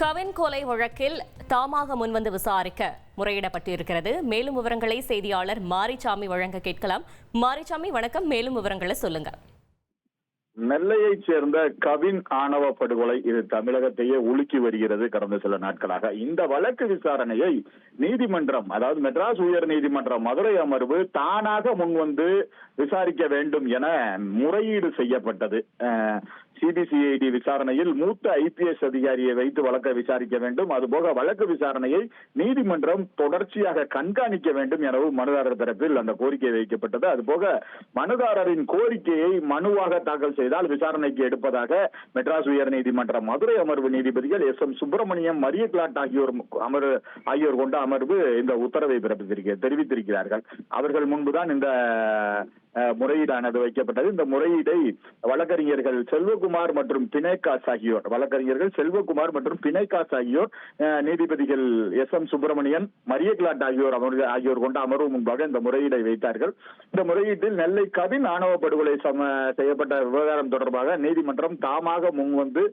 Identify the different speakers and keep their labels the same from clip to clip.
Speaker 1: கவின் கொலை வழக்கில் தாமாக முன்வந்து விசாரிக்க முறையிடப்பட்டிருக்கிறது. மேலும் விவரங்களை செய்தியாளர் மாரிசாமி வழங்க கேட்கலாம். மாரிசாமி வணக்கம். மேலும் விவரங்களை சொல்லுங்க
Speaker 2: நெல்லையைச் சேர்ந்த கவின் ஆணவ படுகொலை இது தமிழகத்தையே உலுக்கி வருகிறது கடந்த சில நாட்களாக. இந்த வழக்கு விசாரணையை நீதிமன்றம் அதாவது மெட்ராஸ் உயர் நீதிமன்றம் மதுரை அமர்வு தானாக முன்வந்து விசாரிக்க வேண்டும் என முறையீடு செய்யப்பட்டது. சிபிசிஐடி விசாரணையில் மூத்த ஐபிஎஸ் அதிகாரியை வைத்து வழக்கை விசாரிக்க வேண்டும். அதுபோக வழக்கு விசாரணையை நீதிமன்றம் தொடர்ச்சியாக கண்காணிக்க வேண்டும் எனவும் மனுதாரர் தரப்பில் அந்த கோரிக்கை வைக்கப்பட்டது. அதுபோக மனுதாரரின் கோரிக்கையை மனுவாக தாக்கல் செய்து செய்தால் விசாரணைக்கு எடுப்பதாக மெட்ராஸ் உயர் நீதிமன்ற மதுரை அமர்வு நீதிபதிகள் S M Subramaniam Maria Clete ஆகியோர் அமர் ஆகியோர் கொண்ட அமர்வு இந்த உத்தரவை பிறப்பித்திருக்க தெரிவித்திருக்கிறார்கள். அவர்கள் முன்புதான் இந்த முறையீடானது வைக்கப்பட்டது. இந்த முறையீடை வழக்கறிஞர்கள் செல்வகுமார் மற்றும் பிணைக்காஸ் ஆகியோர் வழக்கறிஞர்கள் செல்வகுமார் மற்றும் பிணைக்காஸ் ஆகியோர் நீதிபதிகள் S M Subramanian Maria Clete ஆகியோர் அமர்வு ஆகியோர் கொண்ட அமர்வு முன்பாக இந்த முறையீடை வைத்தார்கள். இந்த முறையீட்டில் நெல்லை கவின் ஆணவ படுகொலை சம செய்யப்பட்ட விவகாரம் தொடர்பாக நீதிமன்றம் தாமாக முன்வந்து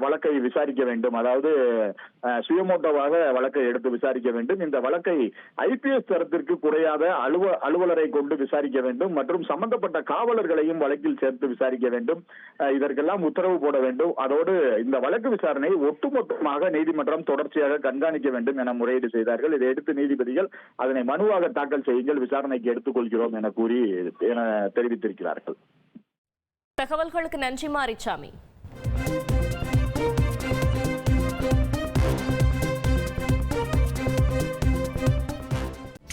Speaker 2: வழக்கை விசாரிக்க வேண்டும். அதாவது அஹ், சுயமோட்டோவாக வழக்கை எடுத்து விசாரிக்க வேண்டும். இந்த வழக்கை ஐபிஎஸ் தரத்திற்கு குறையாத அலுவ அலுவலரை கொண்டு விசாரிக்க வேண்டும். மற்றும் சம்பந்தப்பட்ட காவலர்களையும் வழக்கில் சேர்த்து விசாரிக்க வேண்டும். இதற்கெல்லாம் உத்தரவு போட வேண்டும். அதோடு இந்த வழக்கு விசாரணை ஒட்டுமொத்தமாக நீதிமன்றம் தொடர்ச்சியாக கண்காணிக்க வேண்டும் என முறையீடு செய்தார்கள். இதையடுத்து நீதிபதிகள் அதனை மனுவாக தாக்கல் செய்யுங்கள் விசாரணைக்கு எடுத்துக்கொள்கிறோம் என கூறி என தெரிவித்திருக்கிறார்கள்.
Speaker 1: தகவல்களுக்கு நன்றி மாரிச்சாமி.